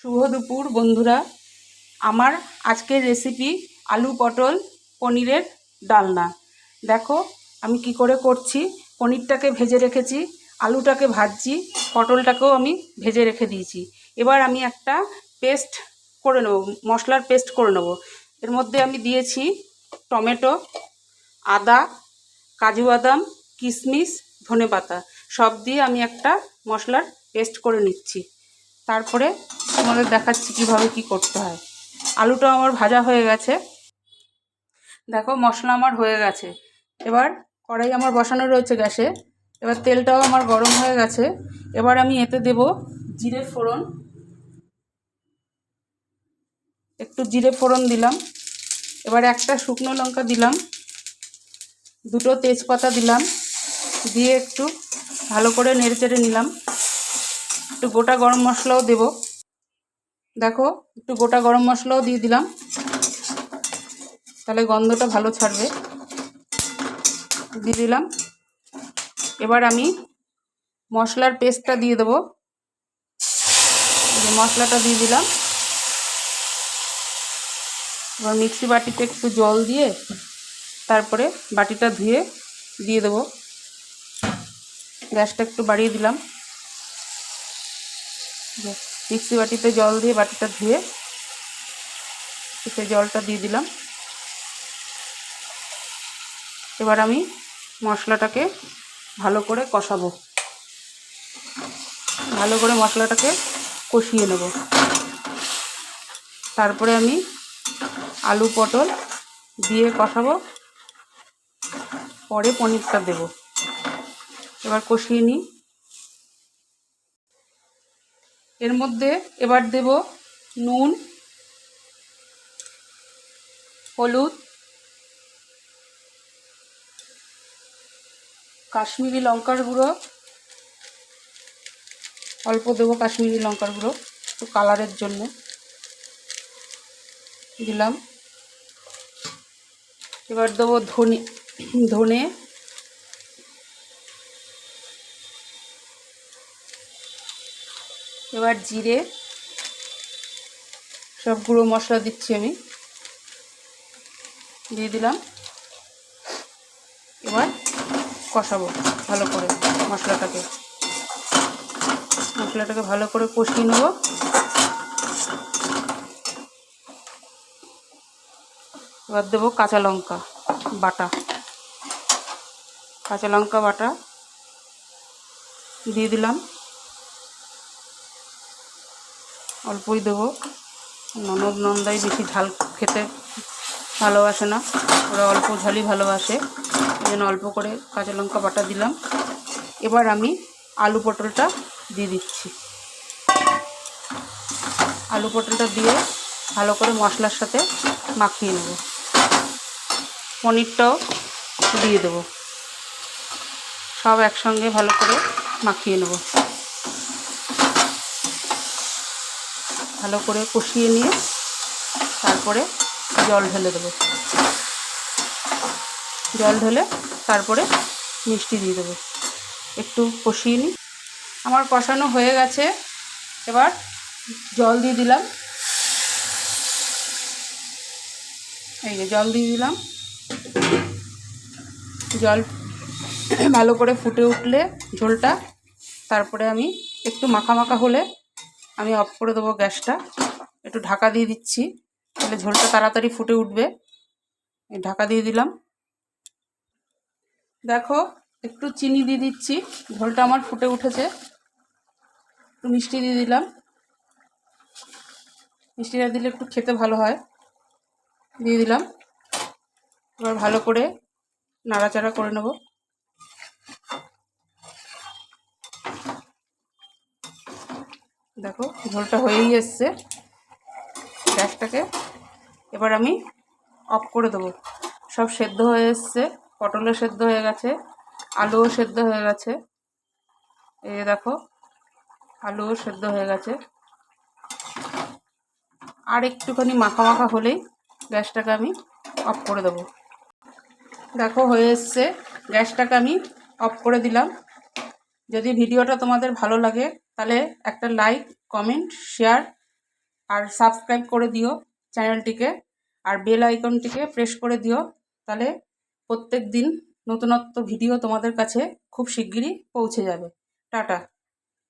শুভ দুপুর, বন্ধুরা। আমার আজকের রেসিপি আলু পটল পনিরের ডালনা। দেখো, আমি কি করে করছি? পনিরটাকে ভেজে রেখেছি, আলুটাকে ভাজছি, পটলটাকেও আমি ভেজে রেখে দিয়েছি। এবার আমি একটা পেস্ট করে নেব, মশলার পেস্ট করে নেব। এর মধ্যে আমি দিয়েছি টমেটো, আদা, কাজু বাদাম, কিশমিশ, ধনেপাতা। সব দিয়ে আমি একটা মশলার পেস্ট করে নিচ্ছি। তারপরে তোমাদের দেখাচ্ছি কীভাবে কি করতে হয়। আলুটা আমার ভাজা হয়ে গেছে। দেখো, মশলা আমার হয়ে গেছে। এবার কড়াই আমার বসানো রয়েছে গ্যাসে। এবার তেলটাও আমার গরম হয়ে গেছে। এবার আমি এতে দেব জিরে ফোড়ন। একটু জিরে ফোড়ন দিলাম। এবার একটা শুকনো লঙ্কা দিলাম। দুটো তেজপাতা দিলাম। দিয়ে একটু ভালো করে নেড়ে চেড়ে নিলাম। একটু গোটা গরম মশলাও দেব। দেখো, একটু গোটা গরম মশলাও দিয়ে দিলাম। তাহলে গন্ধটা ভালো ছাড়বে। দিয়ে দিলাম। এবার আমি মশলার পেস্টটা দিয়ে দেবো। মশলাটা দিয়ে দিলাম। এবার মিক্সি বাটিতে একটু জল দিয়ে তারপরে বাটিটা ধুয়ে দিয়ে দেবো। গ্যাসটা একটু বাড়িয়ে দিলাম। মিক্সি বাটিতে জল দিয়ে বাটিটা ধুয়ে সেই জলটা দিয়ে দিলাম। এবার আমি মশলাটাকে ভালো করে কষাবো। ভালো করে মশলাটাকে কষিয়ে নেব। তারপরে আমি আলু পটল দিয়ে কষাবো। পরে পনিরটা দেব। এবার কষিয়ে নিই। এর মধ্যে এবার দেব নুন, হলুদ, কাশ্মীরি লঙ্কার গুঁড়ো। অল্প দেবো কাশ্মীরি লঙ্কার গুঁড়ো, একটু কালারের জন্য। দিলাম। এবার দেবো ধনে ধনে এবার জিরে, সব গুঁড়ো মশলা দিচ্ছি আমি। দিয়ে দিলাম। এবার কষাবো ভালো করে মশলাটাকে। মশলাটাকে ভালো করে কষিয়ে নেব। এবার দেবো কাঁচা লঙ্কা বাটা। কাঁচা লঙ্কা বাটা দিয়ে দিলাম। অল্পই দেবো। ননদ নন্দাই বেশি ঝাল খেতে ভালোবাসে না। ওরা অল্প ঝালই ভালোবাসে। এই জন্য অল্প করে কাঁচা লঙ্কা বাটা দিলাম। এবার আমি আলু পটলটা দিয়ে দিচ্ছি। আলু পটলটা দিয়ে ভালো করে মশলার সাথে মাখিয়ে নেব। পনিরটাও দিয়ে দেবো। সব একসঙ্গে ভালো করে মাখিয়ে নেব। ভালো করে কষিয়ে নিয়ে তারপরে জল ঢেলে দেবো। জল ঢেলে তারপরে মিষ্টি দিয়ে দেবো। একটু কষিয়ে নিই। আমার কষানো হয়ে গেছে। এবার জল দিয়ে দিলাম। এই যে জল দিয়ে দিলাম। জল ভালো করে ফুটে উঠলে ঝোলটা। তারপরে আমি একটু মাখা মাখা হলে আমি অফ করে দেবো গ্যাসটা। একটু ঢাকা দিয়ে দিচ্ছি, তাহলে ঝোলটা তাড়াতাড়ি ফুটে উঠবে। ঢাকা দিয়ে দিলাম। দেখো, একটু চিনি দিয়ে দিচ্ছি, ঝোলটা আমার ফুটে উঠেছে। একটু মিষ্টি দিয়ে দিলাম। মিষ্টিটা দিলে একটু খেতে ভালো হয়। দিয়ে দিলাম। এবার ভালো করে নাড়াচাড়া করে নেব। দেখো, ঝোলটা হয়েই এসছে। গ্যাসটাকে এবার আমি অফ করে দেবো। সব সেদ্ধ হয়ে এসছে, পটলও সেদ্ধ হয়ে গেছে, আলুও সেদ্ধ হয়ে গেছে। এই দেখো, আলুও সেদ্ধ হয়ে গেছে। আর একটুখানি মাখা মাখা হলেই গ্যাসটাকে আমি অফ করে দেবো। দেখো, হয়ে এসছে। গ্যাসটাকে আমি অফ করে দিলাম। যদি ভিডিওটা তোমাদের ভালো লাগে তাহলে একটা লাইক কমেন্ট শেয়ার আর সাবস্ক্রাইব করে দিও চ্যানেলটিকে আর বেল আইকনটিকে প্রেস করে দিও। তাহলে প্রত্যেক দিন নতুনত্ব ভিডিও তোমাদের কাছে খুব শিগগিরই পৌঁছে যাবে। টাটা।